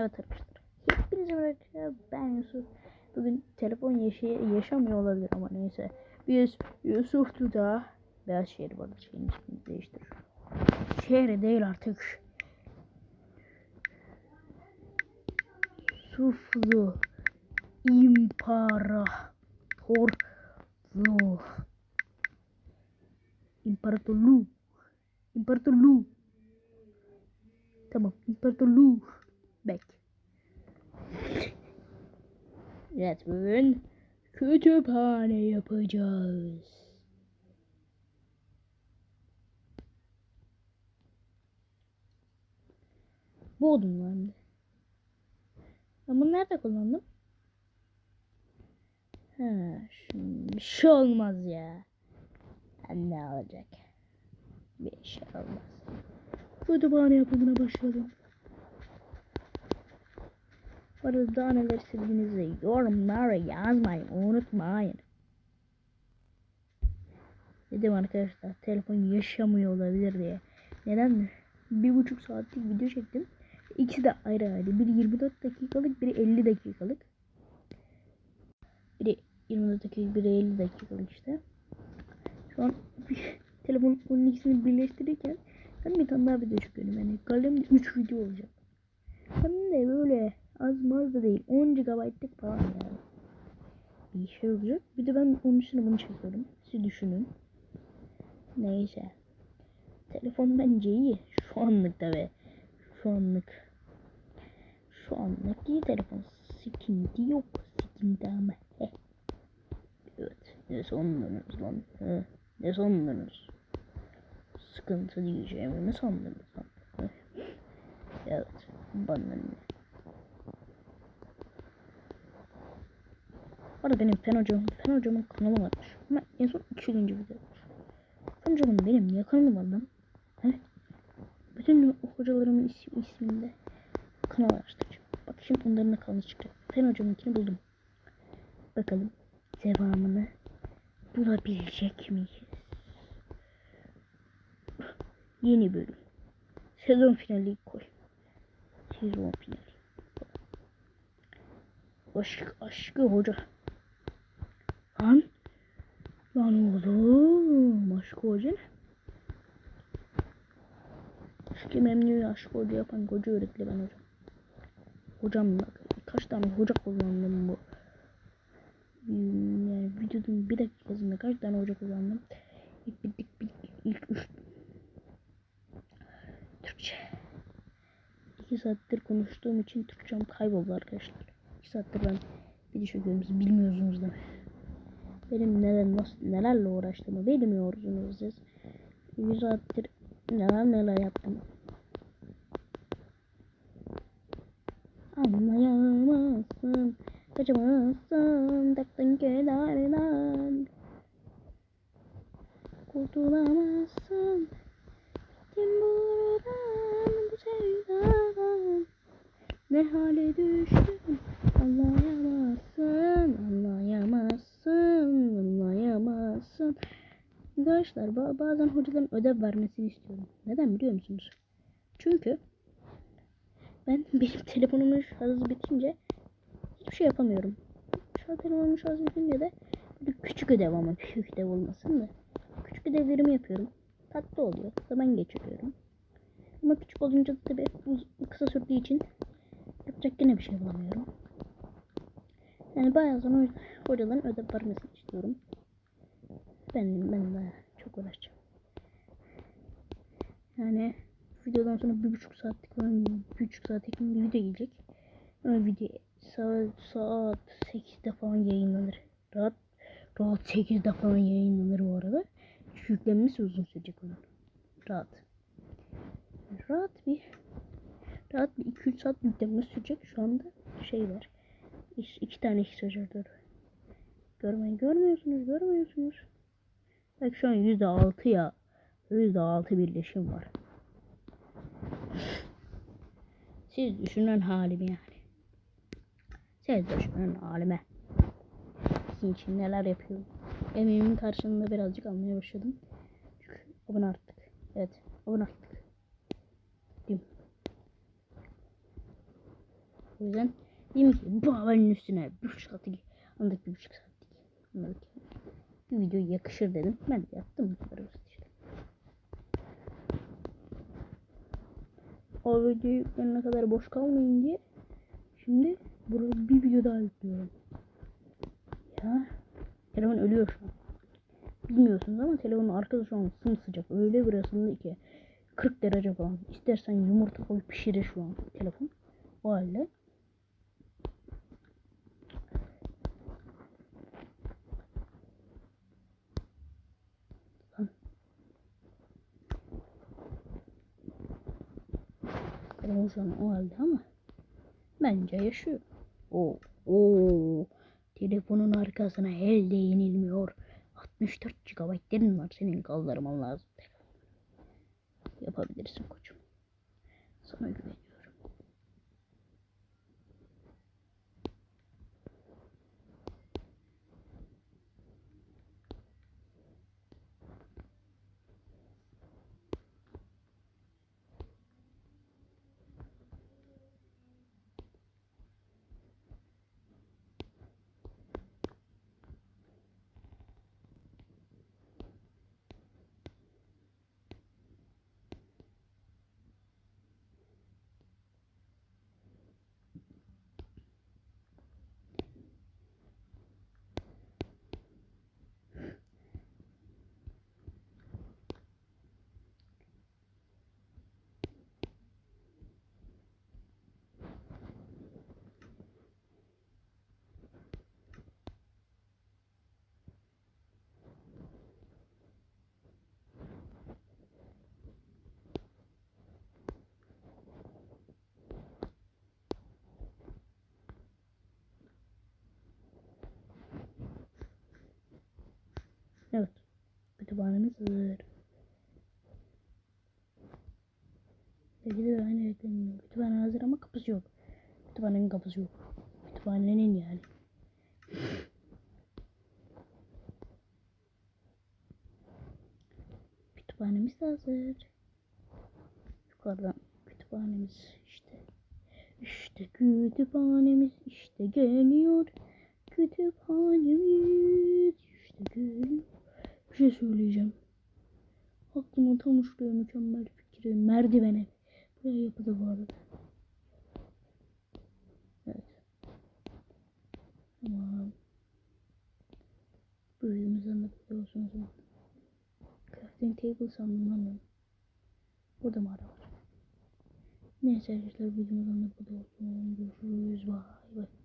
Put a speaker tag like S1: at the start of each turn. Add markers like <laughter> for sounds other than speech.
S1: Evet arkadaşlar. Hepinize merhaba. Ben Yusuf. Bugün telefon yaşay yaşamıyor olabilir ama neyse. Biz Yusuf Duda Beyaz şehri bu arada şeyin ismini değiştir. Şehri değil artık. Yusuflu İmparatorluğu İmparatorluğu İmparatorluğu Tamam İmparatorluğu Bek Evet bugün kütüphane yapacağız. Bu odunlandı. Ben bunu nerede kullandım? Ha, şimdi bir şey olmaz ya. Ha, Ne olacak? Bir şey olmaz. Kütüphane yapımına başladım. Daha neler istediğinizi yorumlara yazmayı unutmayın. Dedim arkadaşlar telefon yaşamıyor olabilir diye. Neden? Bir buçuk saatlik video çektim. İkisi de ayrı ayrı. Biri 24 dakikalık, biri 50 dakikalık. Biri 24 dakikalık, biri 50 dakikalık işte. Şu an <laughs> telefonun onun ikisini birleştirirken ben bir tane daha video çekiyorum. Yani kalemde 3 video olacak. Hem de böyle az maz da değil. 10 GB'lık falan yani. Bir şey olacak. Bir de ben onun için bunu çekiyorum. Siz düşünün. Neyse. Telefon bence iyi. Şu anlık tabi. Şu anlık. Şu anlık iyi telefon. Sıkıntı yok. Sıkıntı ama. Heh. Evet. Ne sandınız lan? He. Ne sandınız? Sıkıntı diyeceğimi mi sandınız lan? Evet. Bana ne? Bu arada benim Fen hocam, Fen hocamın kanalı varmış. Ama en son 2 yıl önce video olmuş. Fen hocamın benim niye kanalım var lan? He? Bütün hocalarımın ismi, isminde kanal araştıracağım. Bak şimdi onların kanalı çıkacak. Fen hocamınkini buldum. Bakalım devamını bulabilecek miyiz? Yeni bölüm. Sezon finali koy. Sezon finali. Aşk, aşkı hoca. Lan. Lan oğlum. Aşkı hoca ne? Aşkı memnun aşkı hoca yapan koca öğretli ben hocam. Hocam bak kaç tane hoca kullandım bu. Hmm, Yani videonun bir dakikasında kaç tane hoca kullandım. İlk bittik bittik ilk üç. Türkçe. İki saattir konuştuğum için Türkçem kayboldu arkadaşlar. İki saattir ben video çekiyorum bilmiyorsunuz da. Benim neler nasıl nelerle uğraştığımı bilmiyorsunuz siz. Bir saattir neler neler yaptım. Anlayamazsın, kaçamazsın, taktın kenarından. Kurtulamazsın, kim buradan bu sevdadan. Ne hale düştüm, anlayamazsın, anlayamazsın, anlayamazsın. Arkadaşlar ba- bazen hocaların ödev vermesini istiyorum. Neden biliyor musunuz? Çünkü ben <laughs> benim telefonumun şarjı bitince hiçbir şey yapamıyorum. Şu telefonumun şarjı bitince de küçük ödev ama büyük ödev olmasın da küçük ödevlerimi yapıyorum. Tatlı oluyor. Zaman geçiriyorum. Ama küçük olunca da tabii kısa sürdüğü için yapacak yine bir şey bulamıyorum. Yani bayağı zaman hocaların ödev vermesini istiyorum. Ben, ben de çok. Yani videodan sonra bir buçuk saatlik falan bir buçuk saatlik bir video gelecek. Ama video saat, saat 8'de falan yayınlanır. Rahat rahat 8'de falan yayınlanır bu arada. Yüklenmesi uzun sürecek onun. Rahat. Rahat bir rahat bir 2-3 saat yüklenmesi sürecek. Şu anda şey var. İki, tane şarjör. Görmeyin. Görmüyorsunuz. Görmüyorsunuz. Bak şu an yüzde altı ya. Yüzde altı birleşim var. Siz düşünün halimi yani. Siz düşünün halime. Sizin için neler yapıyorum. Emeğimin karşılığında birazcık almaya başladım. Çünkü abone arttık. Evet abone arttık. Diyeyim. O yüzden dedim ki bu haberin üstüne bir buçuk saatlik anladık bir buçuk saatlik anladık. Bir video yakışır dedim. Ben de yaptım işte. O videoyu yüklenene kadar boş kalmayın diye şimdi burada bir video daha yüklüyorum. Ya telefon ölüyor şu an. Bilmiyorsunuz ama telefonun arkası şu an sımsıcak. Öyle bir ısındı ki 40 derece falan. İstersen yumurta koy pişirir şu an telefon. O halde. Lan. Telefon şu an o halde ama bence yaşıyor. Oo, oo. Telefonun arkasına elde yenilmiyor. 64 GB'lerin var. Senin kaldırman lazım. Yapabilirsin koçum. Sana güveniyorum. Evet. Kütüphanemiz hazır. Belki de aynı ekleniyor. Kütüphane hazır ama kapısı yok. Kütüphanenin kapısı yok. Kütüphanenin yani. Kütüphanemiz de hazır. Yukarıdan kütüphanemiz işte. İşte kütüphanemiz işte geliyor. Kütüphanemiz işte geliyor. Bir şey söyleyeceğim. Aklıma tam şuraya mükemmel fikri. Merdivene. Buraya yapıldı bu arada. Evet. Tamam. Da o zaman. Crafting table sandım ben. Burada mı ara var? Neyse arkadaşlar videomuzdan da böyle olsun. Görüşürüz. Bye.